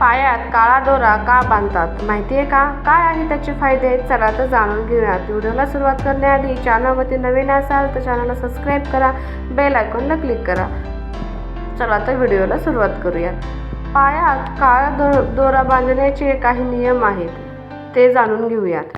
पायात काळा दोरा का बांधतात? माहिती आहे का? काय आहे त्याचे फायदे? चला तर जाणून घेऊयात. व्हिडिओला सुरुवात करण्याआधी चॅनलवरती नवीन असाल तर चॅनलला सबस्क्राईब करा बेल आयकॉनला क्लिक करा. चला तर व्हिडिओला सुरुवात करूयात. पायात काळा दो दोरा बांधण्याचे काही नियम आहेत. ते जाणून घेऊयात.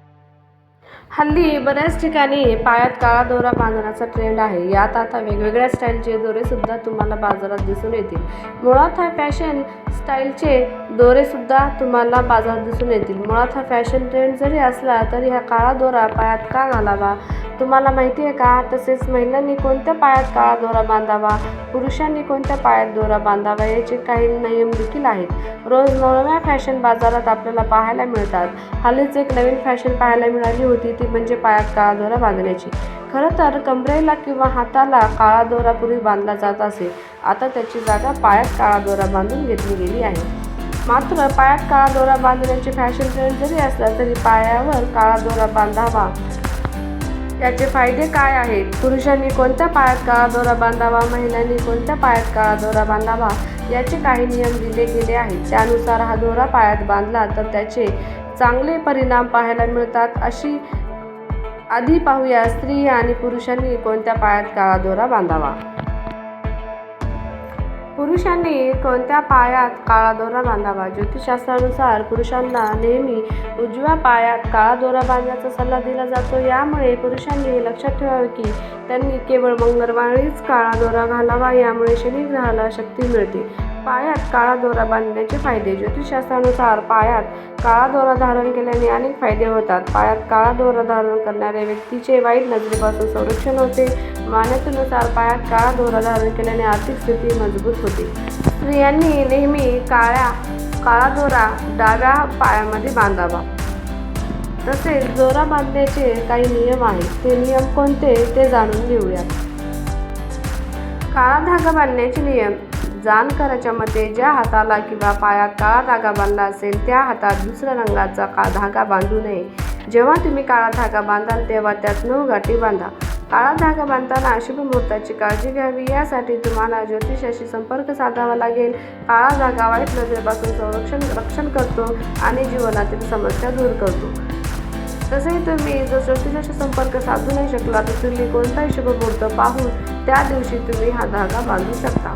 हल्ली बऱ्याच ठिकाणी पायात काळा दोरा बांधण्याचा ट्रेंड आहे. यात आता वेगवेगळ्या स्टाईलचे दोरेसुद्धा तुम्हाला बाजारात दिसून येतील. मुळात हा फॅशन स्टाईलचे दोरेसुद्धा तुम्हाला बाजारात दिसून येतील. मुळात हा फॅशन ट्रेंड जरी असला तरी हा काळा दोरा पायात का घालावा? तुम्हाला माहिती आहे का? तसेच महिलांनी कोणत्या पायात काळा दोरा बांधावा? पुरुषांनी कोणत्या पायात दोरा बांधावा? याचे काही नियम देखील आहेत. रोज नवनव्या फॅशन बाजारात आपल्याला पाहायला मिळतात. हल्लीच एक नवीन फॅशन पाहायला मिळाली होती ती म्हणजे पायात काळा दोरा बांधण्याची. खरं तर कमरेला किंवा हाताला काळा दोरा पूर्वी बांधला जात असे. आता त्याची जागा पायात काळा दोरा बांधून घेतली गेली आहे. मात्र पायात काळा दोरा बांधण्याची फॅशन ट्रेंड जरी असला तरी पायावर काळा दोरा बांधावा. याचे फायदे काय आहेत? पुरुषांनी कोणत्या पायात काळा दोरा बांधावा? महिलांनी कोणत्या पायात काळा दोरा बांधावा? याचे काही नियम दिले गेले आहेत. त्यानुसार हा दोरा पायात बांधला तर त्याचे चांगले परिणाम पाहायला मिळतात अशी आधी पाहूया स्त्री आणि पुरुषांनी कोणत्या पायात काळा दोरा बांधावा? पुरुषांनी कोणत्या पायात काळा दोरा बांधावा? ज्योतिषशास्त्रानुसार पुरुषांना नेहमी उजव्या पायात काळा दोरा बांधण्याचा सल्ला दिला जातो. यामुळे पुरुषांनी लक्षात ठेवावे की त्यांनी केवळ मंगळवारीच काळा दोरा घालावा. यामुळे शनिग्रहाला शक्ती मिळते. पायात काळा दोरा बांधण्याचे फायदे. ज्योतिषशास्त्रानुसार पायात काळा दोरा धारण केल्याने अनेक फायदे होतात. पायात काळा दोरा धारण करणाऱ्या व्यक्तीचे वाईट नजरेपासून संरक्षण होते. मान्यतेनुसार पायात काळा दोरा धारण केल्याने आर्थिक स्थिती मजबूत होते. स्त्रियांनी नेहमी काळ्या काळा दोरा डाव्या पायामध्ये बांधावा. तसेच दोरा बांधण्याचे काही नियम आहेत. ते नियम कोणते ते जाणून घेऊयात काळा धागा बांधण्याचे नियम. जाणकाराच्या मते ज्या हाताला किंवा पायात काळा धागा बांधला असेल त्या हातात दुसऱ्या रंगाचा का धागा बांधू नये. जेव्हा तुम्ही काळा धागा बांधाल तेव्हा त्यात नऊ गाठी बांधा. काळा धागा बांधताना अशुभ मुहूर्ताची काळजी घ्यावी. यासाठी तुम्हाला ज्योतिषाशी संपर्क साधावा लागेल. काळा धागा वाईट नजरेपासून संरक्षण रक्षण करतो आणि जीवनातील समस्या दूर करतो. तसेही तुम्ही जर ज्योतिषाशी संपर्क साधू नाही शकला तर तुम्ही कोणताही शुभ मुहूर्त पाहून त्या दिवशी तुम्ही हा धागा बांधू शकता.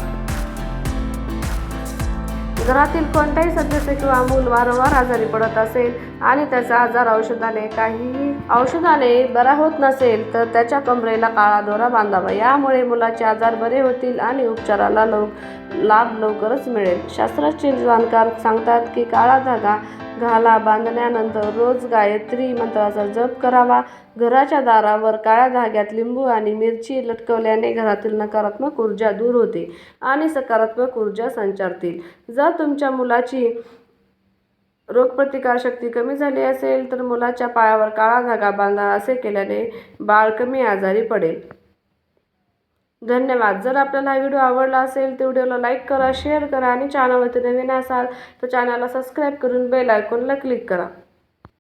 घरातील कोणत्याही सदस्य किंवा मूल वारंवार आजारी पडत असेल आणि त्याचा आजार औषधाने काही औषधाने बरा होत नसेल तर त्याच्या कमरेला काळा दोरा बांधावा. यामुळे मुलाचे आजार बरे होतील आणि उपचाराला लव लाभ लवकरच मिळेल. शास्त्राचे जाणकार सांगतात की काळा धागा घाला बांधण्यानंतर रोज गायत्री मंत्राचा जप करावा. घराच्या दारावर काळ्या धाग्यात लिंबू आणि मिरची लटकवल्याने घरातील नकारात्मक ऊर्जा दूर होते आणि सकारात्मक ऊर्जा संचारतील. जर तुमच्या मुलाची रोगप्रतिकारशक्ती कमी झाली असेल तर मुलाच्या पायावर काळा धागा बांधा असे केल्याने बाळ कमी आजारी पडेल. धन्यवाद. जर आपल्याला हा व्हिडिओ आवडला असेल तर व्हिडिओला लाईक करा शेअर करा आणि चॅनलवरती नवीन असाल तर चॅनलला सबस्क्राईब करून बेल आयकॉनला क्लिक करा.